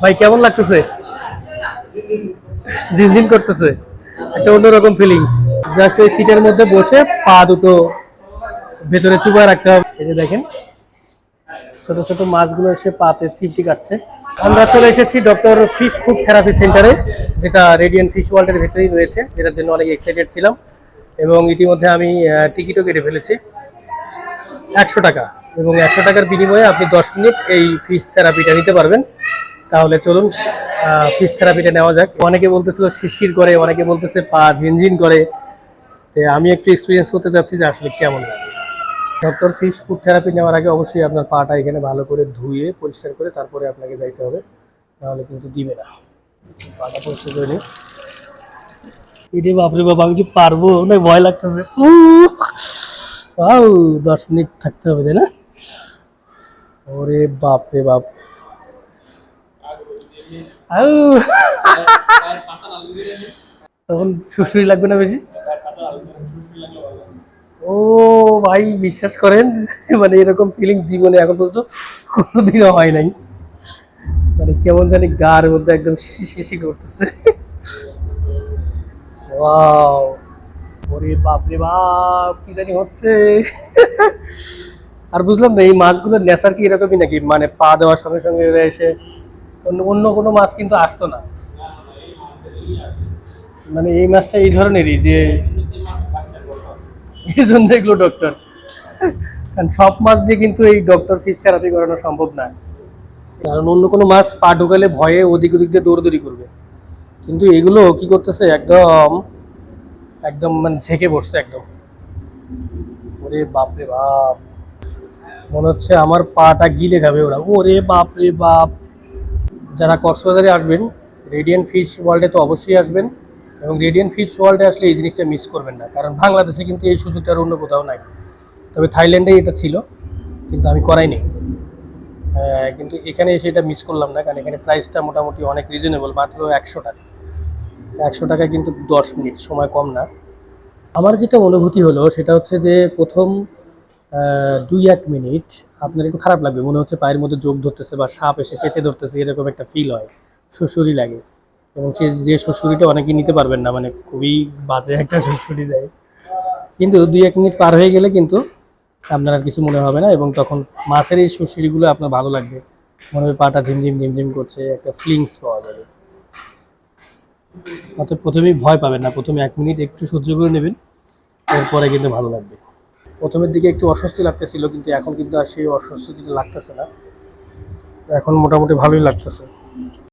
ভাই, কেমন লাগতেছে? ঝিনঝিন করতেছে। একটা অন্যরকম ফিলিংস জাস্ট ওই সিটের মধ্যে বসে পা দুটো ভেতরে চুপায় রাখতে হবে। এই যে দেখেন, ছোট ছোট মাছগুলো এসে পাতে চিপটি কাটছে। আমরা চলে এসেছি ডক্টর ফিশ ফুড থেরাপি সেন্টারে, যেটা রেডিয়েন্ট ফিশ ওয়ার্ল্ডের ভেতরেই রয়েছে। যেটার জন্য অনেক এক্সাইটেড ছিলাম এবং ইতিমধ্যে আমি টিকিটও কেটে ফেলেছি। একশো টাকা এবং একশো টাকার বিনিময়ে আপনি দশ মিনিট এই ফিশ থেরাপিটা নিতে পারবেন। তাহলে চলুন ফিস থেরাপিটা নেওয়া যাক। অনেকে বলতেছিল শিশির করে, অনেকে বলতেছে পা ঝিনঝিন করে। তো আমি একটু এক্সপিরিয়েন্স করতে চাচ্ছি যে আসলে কেমন ডক্টর ফিশ ফুড থেরাপি নেওয়ার আগে অবশ্যই আপনার পাটা এখানে ভালো করে ধুয়ে, পরিষ্কার করে তারপরে আপনাকে যাইতে হবে। নাহলে কিন্তু দিবে না। পাটা পরিষ্কার করে নিই এরে বাপরে বাবা আমি কি পারব? না ভয় লাগতেছে। দশ মিনিট থাকতে হবে, তাই না? ওরে বাপ রে বাপ। তখন সুশ্রী লাগবে না বেশি? ও ভাই, বিশ্বাস করেন মানে এরকম ফিলিং জীবনে এখন পর্যন্ত কোনোদিনও হয় নাই। মানে কেমন জানি গার মধ্যে একদম শিশি শিশি করতেছে। ওরে বাপ রে বাপ, কি জানি হচ্ছে। আর বুঝলাম না, এই মাছগুলোর নেশার কি এরকমই নাকি? মানে পা দেওয়ার সঙ্গে সঙ্গে এসে অন্য অন্য কোনো মাছ কিন্তু আসতো না। মানে এই মাছটা এই ধরনেরই যে এই জন্য এগুলো ডক্টর কারণ সব মাছ দিয়ে কিন্তু এই ডক্টর ফিস থেরাপি করানো সম্ভব না। কারণ অন্য কোনো মাছ পা ঢোকালে ভয়ে ওদিক ওদিক দিয়ে দৌড়দৌড়ি করবে। কিন্তু এগুলো কি করতেছে, একদম একদম মানে ঝেঁকে বসছে একদম। ওরে বাপ রে বাপ। মনে হচ্ছে আমার পাটা গিলে খাবে ওরা। ওরে বাপ রে বাপ। যারা কক্সবাজারে আসবেন রেডিয়ান ফিশ ওয়ার্ল্ডে তো অবশ্যই আসবেন এবং রেডিয়ান ফিশ ওয়ার্ল্ডে আসলে এই জিনিসটা মিস করবেন না। কারণ বাংলাদেশে কিন্তু এই সুযোগটা আর অন্য কোথাও নাই। তবে থাইল্যান্ডে এটা ছিল, কিন্তু আমি করাইনি কিন্তু এখানে এসে এটা মিস করলাম না, কারণ এখানে প্রাইসটা মোটামুটি অনেক রিজনেবল মাত্র একশো টাকা। একশো টাকায় কিন্তু দশ মিনিট, সময় কম না। আমার যেটা অনুভূতি হলো, সেটা হচ্ছে যে প্রথম দুই এক মিনিট আপনার একটু খারাপ লাগবে, মনে হচ্ছে পায়ের মধ্যে যোগ ধরতেছে বা সাপ এসে পেঁচে ধরতেছে, এরকম একটা ফিল হয়। সুসুরি লাগে। এবং সে যে শ্বশুরিটা অনেকেই নিতে পারবেন না মানে খুবই বাজে একটা শ্বশুরি দেয়। কিন্তু দুই এক মিনিট পার হয়ে গেলে কিন্তু আপনার আর কিছু মনে হবে না এবং তখন মাছের এই শ্বশুরিগুলো আপনার ভালো লাগবে। মনে হবে পাটা ঝিমঝিম ঝিমঝিম করছে, একটা ফিলিংস পাওয়া যাবে। অর্থাৎ প্রথমেই ভয় পাবেন না, প্রথমে এক মিনিট একটু সহ্য করে নেবেন, এরপরে কিন্তু ভালো লাগবে। প্রথমের দিকে একটু অস্বস্তি লাগতেছিল, কিন্তু এখন কিন্তু আর সেই অস্বস্তিটা লাগতেছে না। এখন মোটামুটি ভালোই লাগতেছে।